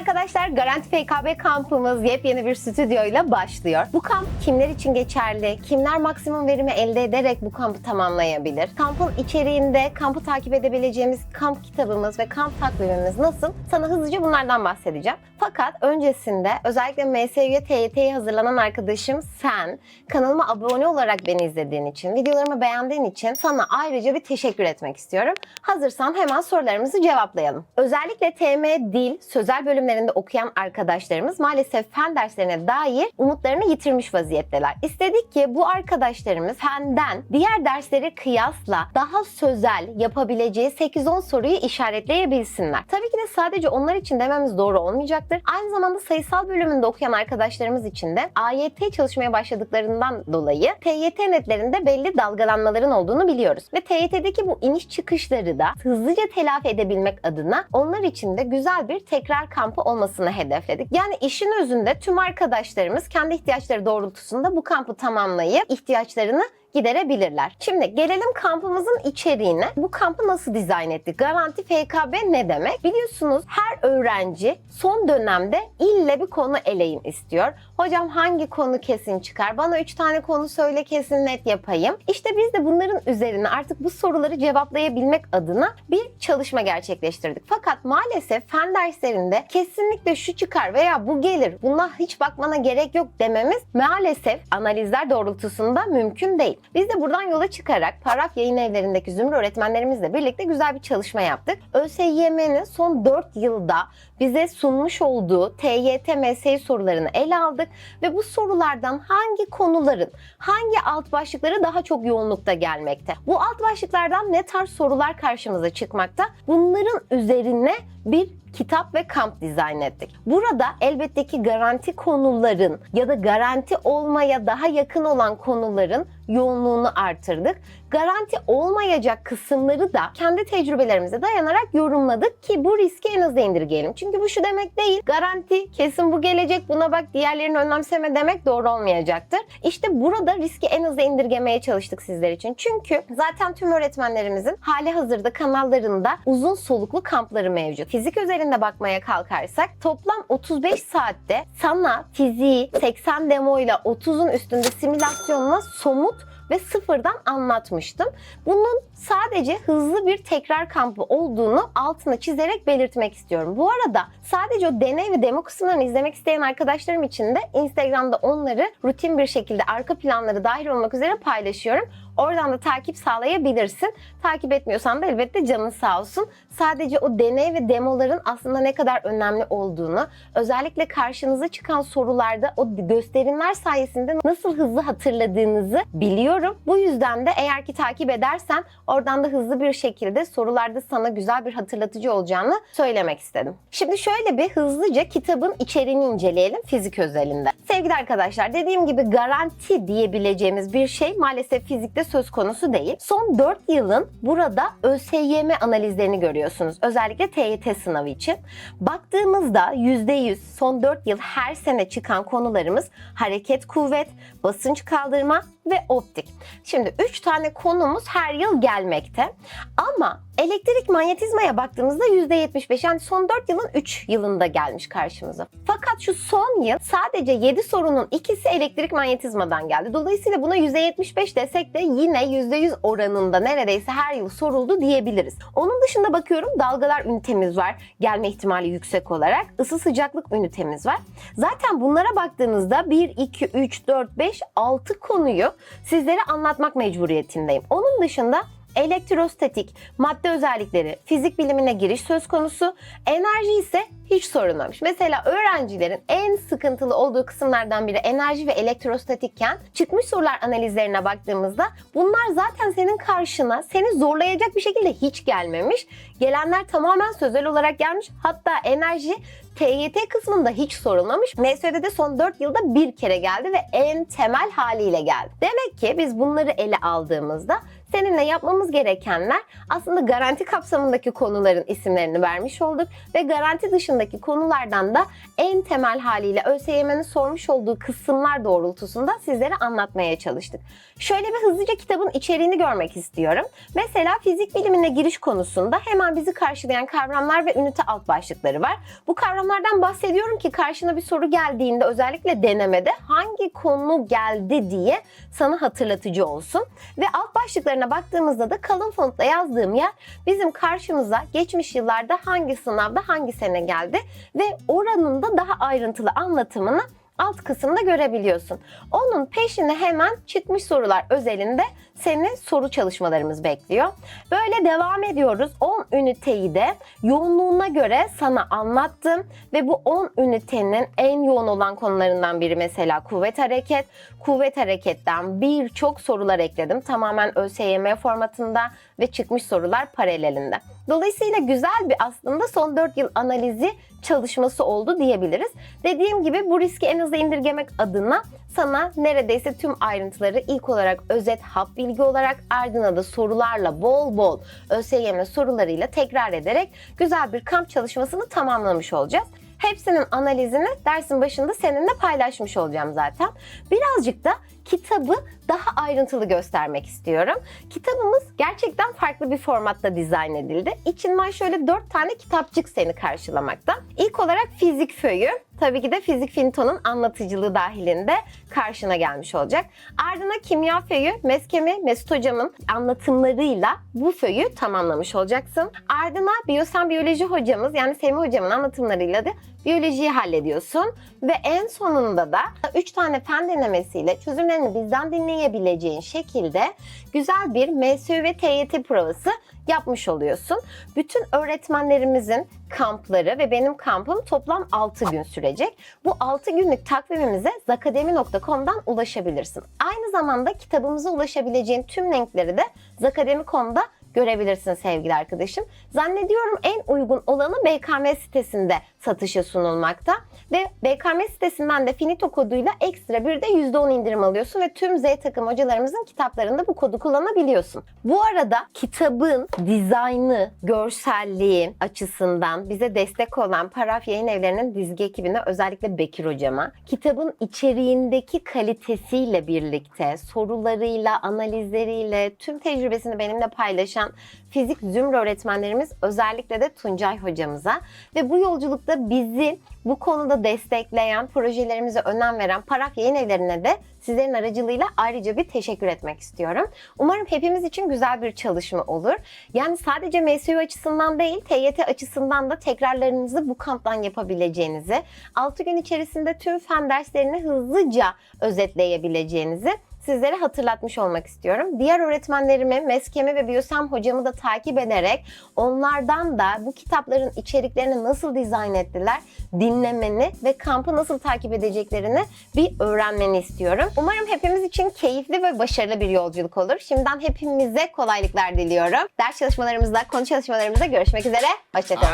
arkadaşlar, Garanti FKB kampımız yepyeni bir stüdyoyla başlıyor. Bu kamp kimler için geçerli, kimler maksimum verimi elde ederek bu kampı tamamlayabilir? Kampın içeriğinde kampı takip edebileceğimiz kamp kitabımız ve kamp takvimimiz nasıl? Sana hızlıca bunlardan bahsedeceğim. Fakat öncesinde özellikle MSÜ'ye TYT'ye hazırlanan arkadaşım sen kanalıma abone olarak beni izlediğin için, videolarımı beğendiğin için sana ayrıca bir teşekkür etmek istiyorum. Hazırsan hemen sorularımızı cevaplayalım. Özellikle TM Dil, sözel bölümlerinde okuyan arkadaşlarımız maalesef fen derslerine dair umutlarını yitirmiş vaziyetteler. İstedik ki bu arkadaşlarımız fenden diğer derslere kıyasla daha sözel yapabileceği 8-10 soruyu işaretleyebilsinler. Tabii ki de sadece onlar için dememiz doğru olmayacaktır. Aynı zamanda sayısal bölümünde okuyan arkadaşlarımız için de AYT çalışmaya başladıklarından dolayı TYT netlerinde belli dalgalanmaların olduğunu biliyoruz. Ve TYT'deki bu iniş çıkışları da hızlıca telafi edebilmek adına onlar için de güzel bir tekrar kampı olmasını hedefledik. Yani işin özünde tüm arkadaşlarımız kendi ihtiyaçları doğrultusunda bu kampı tamamlayıp ihtiyaçlarını giderebilirler. Şimdi gelelim kampımızın içeriğine. Bu kampı nasıl dizayn ettik? Garanti FKB ne demek? Biliyorsunuz her öğrenci son dönemde ille bir konu eleyim istiyor. Hocam hangi konu kesin çıkar? Bana 3 tane konu söyle kesin net yapayım. İşte biz de bunların üzerine artık bu soruları cevaplayabilmek adına bir çalışma gerçekleştirdik. Fakat maalesef fen derslerinde kesinlikle şu çıkar veya bu gelir buna hiç bakmana gerek yok dememiz maalesef analizler doğrultusunda mümkün değil. Biz de buradan yola çıkarak Paraf Yayın Evleri'ndeki zümrü öğretmenlerimizle birlikte güzel bir çalışma yaptık. ÖSYM'nin son 4 yılda bize sunmuş olduğu TYT MSI sorularını ele aldık ve bu sorulardan hangi konuların, hangi alt başlıkları daha çok yoğunlukta gelmekte? Bu alt başlıklardan ne tarz sorular karşımıza çıkmakta? Bunların üzerine bir kitap ve kamp dizayn ettik. Burada elbette ki garanti konuların ya da garanti olmaya daha yakın olan konuların yoğunluğunu artırdık. Garanti olmayacak kısımları da kendi tecrübelerimize dayanarak yorumladık ki bu riski en aza indirgeyelim. Çünkü bu şu demek değil. Garanti kesin bu gelecek buna bak diğerlerini önemseme demek doğru olmayacaktır. İşte burada riski en aza indirgemeye çalıştık sizler için. Çünkü zaten tüm öğretmenlerimizin hali hazırda kanallarında uzun soluklu kampları mevcut. Fizik üzerinde bakmaya kalkarsak toplam 35 saatte sana fiziği 80 demoyla 30'un üstünde simülasyonla somut ve sıfırdan anlatmıştım. Bunun sadece hızlı bir tekrar kampı olduğunu altına çizerek belirtmek istiyorum. Bu arada sadece o deney ve demo kısımlarını izlemek isteyen arkadaşlarım için de Instagram'da onları rutin bir şekilde arka planları dahil olmak üzere paylaşıyorum. Oradan da takip sağlayabilirsin. Takip etmiyorsan da elbette canın sağ olsun. Sadece o deney ve demoların aslında ne kadar önemli olduğunu, özellikle karşınıza çıkan sorularda o gösterimler sayesinde nasıl hızlı hatırladığınızı biliyorum. Bu yüzden de eğer ki takip edersen oradan da hızlı bir şekilde sorularda sana güzel bir hatırlatıcı olacağını söylemek istedim. Şimdi şöyle bir hızlıca kitabın içeriğini inceleyelim fizik özelinde. Sevgili arkadaşlar dediğim gibi garanti diyebileceğimiz bir şey maalesef fizikte söz konusu değil. Son 4 yılın burada ÖSYM analizlerini görüyorsunuz. Özellikle TYT sınavı için. Baktığımızda %100 son 4 yıl her sene çıkan konularımız hareket kuvvet, basınç kaldırma ve optik. Şimdi 3 tane konumuz her yıl gelmekte. Ama elektrik manyetizmaya baktığımızda %75 yani son 4 yılın 3 yılında gelmiş karşımıza. Fakat şu son yıl sadece 7 sorunun ikisi elektrik manyetizmadan geldi. Dolayısıyla buna %75 desek de yine %100 oranında neredeyse her yıl soruldu diyebiliriz. Onun dışında bakıyorum dalgalar ünitemiz var gelme ihtimali yüksek olarak. Isı sıcaklık ünitemiz var. Zaten bunlara baktığınızda 1, 2, 3, 4, 5, 6 konuyu sizlere anlatmak mecburiyetindeyim. Onun dışında elektrostatik, madde özellikleri, fizik bilimine giriş söz konusu. Enerji ise hiç sorulmamış. Mesela öğrencilerin en sıkıntılı olduğu kısımlardan biri enerji ve elektrostatikken çıkmış sorular analizlerine baktığımızda bunlar zaten senin karşına seni zorlayacak bir şekilde hiç gelmemiş. Gelenler tamamen sözel olarak gelmiş. Hatta enerji TYT kısmında hiç sorulmamış. MSÖ'de de son 4 yılda bir kere geldi ve en temel haliyle geldi. Demek ki biz bunları ele aldığımızda seninle yapmamız gerekenler aslında garanti kapsamındaki konuların isimlerini vermiş olduk ve garanti dışındaki konulardan da en temel haliyle ÖSYM'nin sormuş olduğu kısımlar doğrultusunda sizlere anlatmaya çalıştık. Şöyle bir hızlıca kitabın içeriğini görmek istiyorum. Mesela fizik bilimine giriş konusunda hemen bizi karşılayan kavramlar ve ünite alt başlıkları var. Bu kavramlardan bahsediyorum ki karşına bir soru geldiğinde özellikle denemede hangi konu geldi diye sana hatırlatıcı olsun. Ve alt başlıklarına baktığımızda da kalın fontla yazdığım yer bizim karşımıza geçmiş yıllarda hangi sınavda hangi sene geldi ve oranın da daha ayrıntılı anlatımını alt kısımda görebiliyorsun. Onun peşine hemen çıkmış sorular özelinde seni soru çalışmalarımız bekliyor. Böyle devam ediyoruz. 10 üniteyi de yoğunluğuna göre sana anlattım ve bu 10 ünitenin en yoğun olan konularından biri mesela kuvvet hareket. Kuvvet hareketten birçok sorular ekledim. Tamamen ÖSYM formatında ve çıkmış sorular paralelinde. Dolayısıyla güzel bir aslında son 4 yıl analizi çalışması oldu diyebiliriz. Dediğim gibi bu riski en aza indirgemek adına sana neredeyse tüm ayrıntıları ilk olarak özet hap bilgi olarak ardına da sorularla bol bol ÖSYM sorularıyla tekrar ederek güzel bir kamp çalışmasını tamamlamış olacağız. Hepsinin analizini dersin başında seninle paylaşmış olacağım zaten. Birazcık da kitabı daha ayrıntılı göstermek istiyorum. Kitabımız gerçekten farklı bir formatta dizayn edildi. İçinden şöyle 4 tane kitapçık seni karşılamakta. İlk olarak fizik föyü. Tabii ki de Fizik Finto'nun anlatıcılığı dahilinde karşına gelmiş olacak. Ardına kimya föyü, Meskemi Mesut hocamın anlatımlarıyla bu föyü tamamlamış olacaksın. Ardına biyosen biyoloji hocamız yani Semih hocamın anlatımlarıyla da biyolojiyi hallediyorsun. Ve en sonunda da 3 tane fen denemesiyle çözümlerini bizden dinleyebileceğin şekilde güzel bir MSÜ ve TYT provası yapmış oluyorsun. Bütün öğretmenlerimizin kampları ve benim kampım toplam 6 gün sürecek. Bu 6 günlük takvimimize zakademi.com'dan ulaşabilirsin. Aynı zamanda kitabımıza ulaşabileceğin tüm linkleri de zakademi.com'da görebilirsin sevgili arkadaşım. Zannediyorum en uygun olanı BKM sitesinde satışa sunulmakta. Ve BKM sitesinden de Finito koduyla ekstra bir de %10 indirim alıyorsun ve tüm Z takım hocalarımızın kitaplarında bu kodu kullanabiliyorsun. Bu arada kitabın dizaynı, görselliği açısından bize destek olan Paraf Yayın Evleri'nin dizgi ekibine özellikle Bekir hocama, kitabın içeriğindeki kalitesiyle birlikte, sorularıyla, analizleriyle, tüm tecrübesini benimle paylaşan fizik zümre öğretmenlerimiz özellikle de Tuncay hocamıza ve bu yolculukta bizi bu konuda destekleyen, projelerimize önem veren Paraf Yayın Evleri'ne de sizlerin aracılığıyla ayrıca bir teşekkür etmek istiyorum. Umarım hepimiz için güzel bir çalışma olur. Yani sadece MSU açısından değil, TYT açısından da tekrarlarınızı bu kamptan yapabileceğinizi, 6 gün içerisinde tüm fen derslerini hızlıca özetleyebileceğinizi sizlere hatırlatmış olmak istiyorum. Diğer öğretmenlerimi, Meskemi ve Biyosem hocamı da takip ederek onlardan da bu kitapların içeriklerini nasıl dizayn ettiler dinlemeni ve kampı nasıl takip edeceklerini bir öğrenmeni istiyorum. Umarım hepimiz için keyifli ve başarılı bir yolculuk olur. Şimdiden hepimize kolaylıklar diliyorum. Ders çalışmalarımızda, konu çalışmalarımızda görüşmek üzere. Hoşçakalın.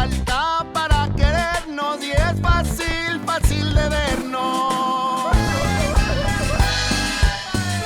falta para querernos y es fácil, fácil de vernos.